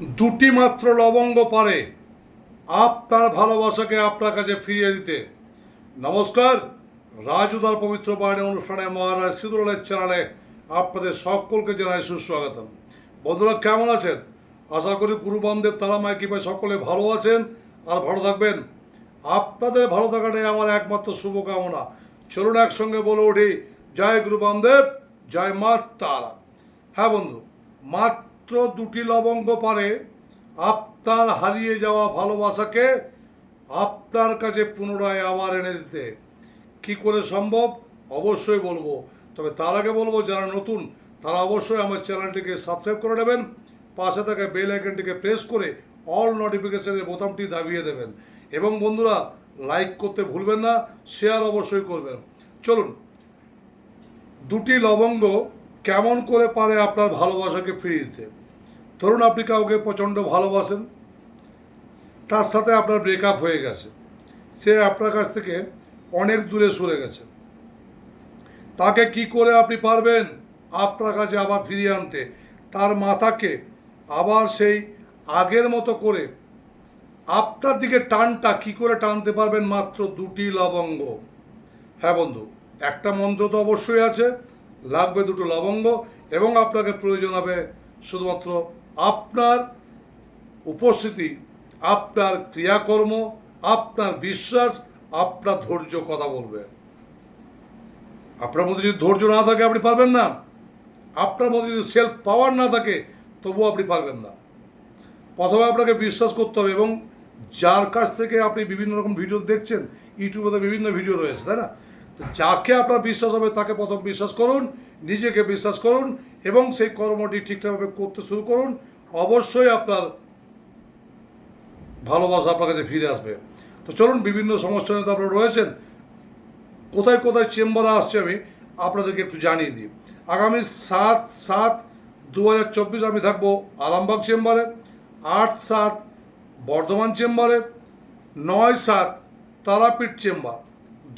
দুটি মাত্র লবঙ্গ পারে। আপনার ভালোবাসাকে আপনার কাছে ফিরিয়ে দিতে। নমস্কার রাজুদার পবিত্র বাণী অনুষ্ঠানে মহারাজ সিদুলের চ্যানেলে আপনাদের সকলকে জানাই সুস্বাগতম। বন্ধুরা, কেমন আছেন? আশা করি গুরু বামদেব তারা মায় কৃপায় সকলে ভালো আছেন আর ভালো থাকবেন। আপনাদের ভালো থাকাটাই আমার একমাত্র শুভকামনা। চলুন একসঙ্গে বলে উঠি, জয় গুরু বামদেব জয় মা তারা। হ্যাঁ বন্ধু মাত্র দুটি লবঙ্গ পারে, আপনার হারিয়ে যাওয়া ভালোবাসাকে আপনার কাছে পুনরায় আবার এনে দিতে। কি করে সম্ভব? অবশ্যই বলব। তবে তার আগে বলব, যারা নতুন, তারা অবশ্যই আমার চ্যানেলটিকে সাবস্ক্রাইব করে নেবেন, পাশে থাকা বেল আইকনটিকে প্রেস করে অল নোটিফিকেশনের বোতামটি দাবিয়ে দেবেন। এবং বন্ধুরা, লাইক করতে ভুলবেন না, শেয়ার অবশ্যই করবেন। চলুন, দুটি লবঙ্গ কেমন করে পারে আপনার ভালোবাসাকে ফিরিয়ে দিতে? ধরুন আপনি কাউকে প্রচণ্ড ভালোবাসেন। তার সাথে আপনার ব্রেকআপ হয়ে গেছে। সে আপনার কাছ থেকে অনেক দূরে সরে গেছে। তাকে কি করে আপনি পারবেন আপনার কাছে আবার ফিরিয়ে আনতে? তার মাথাকে আবার সেই আগের মতো করে আপনার দিকে টানটা কি করে টানতে পারবেন মাত্র দুটি লবঙ্গ? হ্যাঁ বন্ধু, একটা মন্ত্র তো অবশ্যই আছে, লাগবে দুটো লবঙ্গ এবং আপনাকে প্রয়োজন হবে শুধুমাত্র আপনার উপস্থিতি, আপনার ক্রিয়াকর্ম, আপনার বিশ্বাস, আপনার ধৈর্য কথা বলবে। আপনার মধ্যে যদি ধৈর্য না থাকে, আপনি পারবেন না। আপনার মধ্যে যদি সেলফ পাওয়ার না থাকে, তবুও আপনি পারবেন না। প্রথমে আপনাকে বিশ্বাস করতে হবে এবং যার কাছ থেকে আপনি বিভিন্ন রকম ভিডিও দেখছেন, ইউটিউবে তো বিভিন্ন ভিডিও রয়েছে, তাই না? যাকে আপনার বিশ্বাস হবে তাকে প্রথম বিশ্বাস করুন, নিজেকে বিশ্বাস করুন এবং সেই কর্মটি ঠিকঠাকভাবে করতে শুরু করুন। অবশ্যই আপনার ভালোবাসা আপনার কাছে ফিরে আসবে। তো চলুন, বিভিন্ন সমস্যা নিয়ে আপনারা রয়েছেন। কোথায় কোথায় চেম্বারে আসছে আমি আপনাদেরকে একটু জানিয়ে দিই। আগামী সাত সাত দু আমি থাকব আরামবাগ চেম্বারে, আট সাত বর্ধমান চেম্বারে, নয় সাত তারাপীঠ চেম্বার,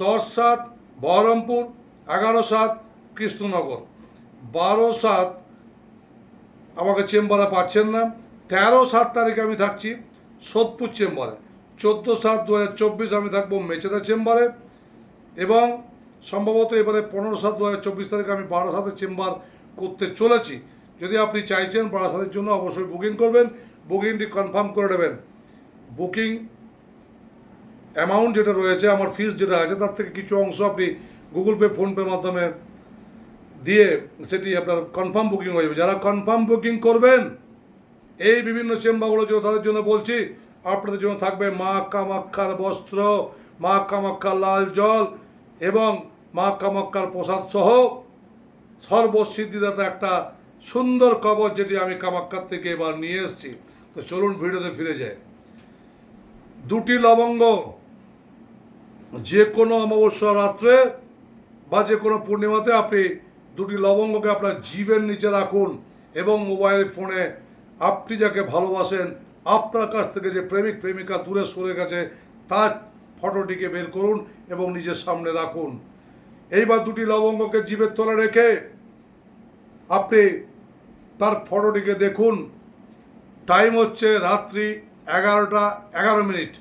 দশ সাত বহরমপুর, এগারো সাত, কৃষ্ণনগর। বারো সাত, আমাকে চেম্বারে পাচ্ছেন না। তেরো সাত তারিখে আমি থাকছি সোদপুর চেম্বারে। চোদ্দ সাত দু হাজার চব্বিশ আমি থাকব মেচেদা চেম্বারে এবং সম্ভবত এবারে পনেরো সাত দু হাজার চব্বিশ তারিখে আমি বারাসাতের চেম্বার করতে চলেছি। যদি আপনি চাইছেন বারাসাতের জন্য অবশ্যই বুকিং করবেন। বুকিংটি কনফার্ম করে নেবেন। বুকিং অ্যামাউন্ট যেটা রয়েছে, আমার ফিস যেটা আছে, তার থেকে কিছু অংশ আপনি গুগল পে ফোনপের মাধ্যমে দিয়ে সেটি আপনার কনফার্ম বুকিং হয়ে যাবে। যারা কনফার্ম বুকিং করবেন, এই বিভিন্ন চেম্বারগুলোর জন্য তাদের জন্য বলছি, আপনাদের জন্য থাকবে মা কামাক্ষার বস্ত্র, মা কামাক্ষার লাল জল এবং মা কামাক্ষার প্রসাদ সহ সর্বসিদ্ধিদাতা একটা সুন্দর কবচ যেটি আমি কামাক্ষার থেকে এবার নিয়ে এসেছি। তো চলুন ভিডিওতে ফিরে যাই। দুটি লবঙ্গ যে কোনো অমাবস্যা রাত্রে বা যে কোনো পূর্ণিমাতে আপনি দুটি লবঙ্গকে আপনার জীবের নিচে রাখুন এবং মোবাইল ফোনে আপনি যাকে ভালোবাসেন, আপনার কাছ থেকে যে প্রেমিক, প্রেমিকা দূরে সরে গেছে, তার ফটোটিকে বের করুন এবং নিজের সামনে রাখুন। এইবার দুটি লবঙ্গকে জীবের তলে রেখে আপনি তার ফটোটিকে দেখুন। টাইম হচ্ছে রাত্রি এগারোটা এগারো মিনিট।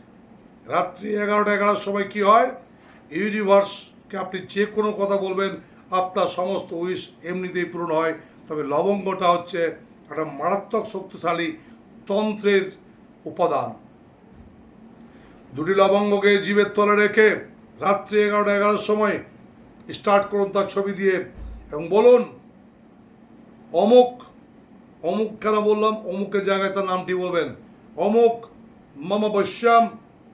রাত্রি এগারোটা, এগারোটার সময় কি হয়? ইউনিভার্সকে আপনি যে কোনো কথা বলবেন, আপনার সমস্ত উইশ এমনিতেই পূরণ হয়। তবে লবঙ্গটা হচ্ছে একটা মারাত্মক শক্তিশালী তন্ত্রের উপাদান। দুটি লবঙ্গকে জীবের তলে রেখে রাত্রি এগারোটা, এগারোটার সময় স্টার্ট করুন তার ছবি দিয়ে এবং বলুন, অমুক অমুক কেন বললাম? অমুকের জায়গায় তার নামটি বলবেন। অমুক মামা বৈশ্যাম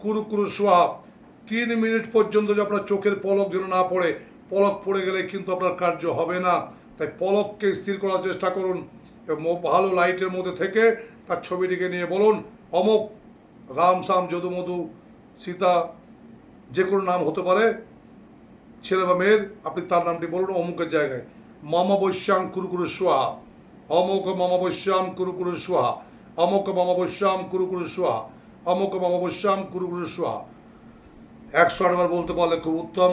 কুরু কুরু সোহা তিন মিনিট পর্যন্ত যে আপনার চোখের পলক যেন না পড়ে, পলক পড়ে গেলে কিন্তু আপনার কার্য হবে না। তাই পলককে স্থির করার চেষ্টা করুন। এবং ভালো লাইটের মধ্যে থেকে তার ছবিটিকে নিয়ে বলুন, অমুক রাম সাম যদু মধু, সীতা, যে কোনো নাম হতে পারে, ছেলে বা মেয়ের, আপনি তার নামটি বলুন অমুকের জায়গায়। মামা বৈশ্যাম কুরুকুরু সোহা অমুক মামা বৈশ্যাম কুরুকুরু সোহা অমুক মামা বৈশ্যাম কুরুকুরু সোহা অমুক মামা বৈশ্যাম কুরুকুরু সোহা একশো আটবার বলতে পারলে খুব উত্তম।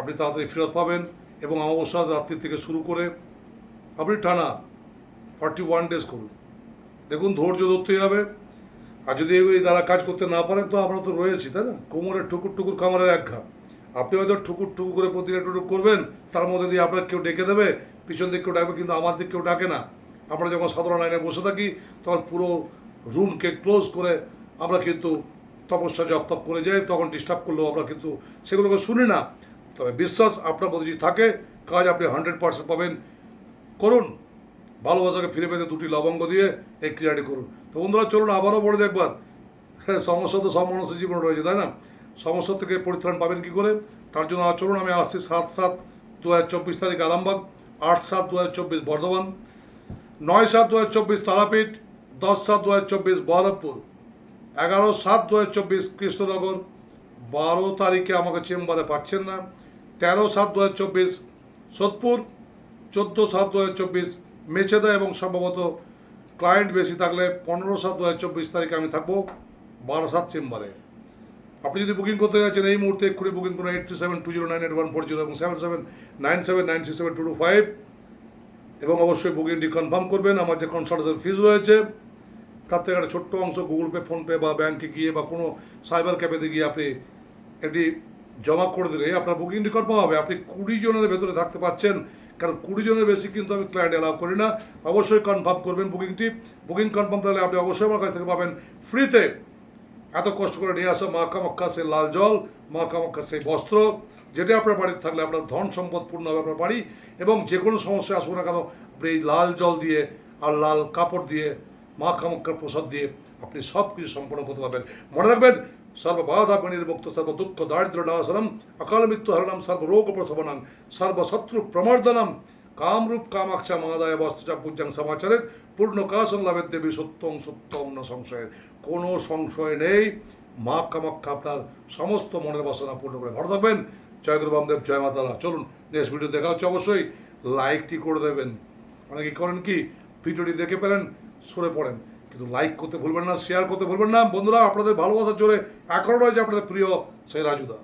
আপনি তাড়াতাড়ি ফেরত পাবেন এবং অমাবস্যা রাত্রি থেকে শুরু করে আপনি টানা ফর্টি ওয়ান ডেজ করুন। দেখুন ধৈর্য ধরতেই হবে। আর যদি এই দ্বারা কাজ করতে না পারেন, তো আমরা তো রয়েছি, তাই না? কোমরের ঠুকুর টুকুর কামারের এক ঘা। আপনি হয়তো ঠুকুর টুকুর করে প্রতিটা টুকুর করবেন, তার মধ্যে দিয়ে আপনার কেউ ডেকে দেবে, পিছন দিক কেউ ডাকবে, কিন্তু আমার দিক কেউ ডাকে না। আমরা যখন সাধারণ লাইনে বসে থাকি, তখন পুরো রুমকে ক্লোজ করে আমরা কিন্তু তপস্যা জপ তপ করে যাই, তখন ডিস্টার্ব করলেও আমরা কিন্তু সেগুলোকে শুনি না। তবে বিশ্বাস আপনার প্রতি যদি থাকে, কাজ আপনি হান্ড্রেড পার্সেন্ট পাবেন। করুন। ভালোবাসাকে ফিরে পেতে দুটি লবঙ্গ দিয়ে এই ক্রিয়াটি করুন। তো বন্ধুরা, চলুন আবারও বলে দেখবার হ্যাঁ সমস্যা তো সব মানুষের জীবনে রয়েছে, তাই না? সমস্যা থেকে পরিত্রাণ পাবেন কী করে? তার জন্য চলুন, আমি আসছি সাত সাত দু হাজার চব্বিশ তারিখ আরামবাগ, আট সাত দু হাজার চব্বিশ বর্ধমান, নয় সাত দু হাজার চব্বিশ তারাপীঠ, দশ সাত দু হাজার চব্বিশ বহরমপুর। এগারো সাত দু হাজার চব্বিশ কৃষ্ণনগর, বারো তারিখে আমাকে চেম্বারে পাচ্ছেন না। তেরো সাত দু হাজার চব্বিশ সোদপুর, চোদ্দ সাত দু হাজার চব্বিশ মেছেদা এবং সম্ভবত ক্লায়েন্ট বেশি থাকলে পনেরো সাত দু হাজার চব্বিশ তারিখে আমি থাকব বারাসাত চেম্বারে। আপনি যদি বুকিং করতে যাচ্ছেন, এই মুহূর্তে এক্ষুনি বুকিং করুন eight three seven two zero nine eight one four zero এবং seven seven nine seven nine six seven two two five এবং অবশ্যই বুকিংটি কনফার্ম করবেন। আমার যে কনসালটেশন ফিজ রয়েছে তার থেকে একটা ছোট্ট অংশ গুগল পে ফোনপে বা ব্যাংকে গিয়ে বা কোনো সাইবার ক্যাফেতে গিয়ে আপনি এটি জমা করে দিলে আপনার বুকিং বুকিংটি কনফার্ম হবে আপনি কুড়ি জনের ভেতরে থাকতে পাচ্ছেন। কারণ কুড়ি জনের বেশি কিন্তু আমি ক্লায়েন্ট অ্যালাউ করি না। অবশ্যই কনফার্ম করবেন বুকিংটি বুকিং কনফার্ম তাহলে আপনি অবশ্যই আমার কাছ থেকে পাবেন ফ্রিতে এত কষ্ট করে নিয়ে আসা মা কামাক্ষা সেই লাল জল মা কামাক্ষা সেই বস্ত্র, যেটা আপনার বাড়িতে থাকলে আপনার ধন সম্পদ পূর্ণ হবে আপনার বাড়ি। এবং যে কোনো সমস্যা আসুক না কেন, আপনি এই লাল জল দিয়ে আর লাল কাপড় দিয়ে মা কামাক্ষার প্রসাদ দিয়ে আপনি সব কিছু সম্পন্ন করতে পারবেন। মনে রাখবেন সর্ববাধা মুক্ত সর্ব দুঃখ দারিদ্র নাশনম, অকাল মৃত্যু হরণম, সর্বরোগ প্রসবনম, সর্বশত্রু প্রমর্দনম কামরূপ কামাক্ষা মাদায় বস্তুজা পূজ্যাং সমাচারের পূর্ণ কাসন লাভের দেবী সত্যং সত্যম ন সংশয়ের। কোনো সংশয় নেই। মা কামাক্ষা আপনার সমস্ত মনের বাসনা পূর্ণ করে। ভালো থাকবেন। জয় গুরু বামদেব, জয় মাতারা চলুন, নেক্সট ভিডিও দেখা হচ্ছে। অবশ্যই লাইকটি করে দেবেন। অনেকে করেন কি? ভিডিওটি দেখে পেলেন। সরে পড়েন। কিন্তু লাইক করতে ভুলবেন না শেয়ার করতে ভুলবেন না। বন্ধুরা, আপনাদের ভালোবাসার জোরে এখনও রয়েছে আপনাদের প্রিয় সেই রাজুদা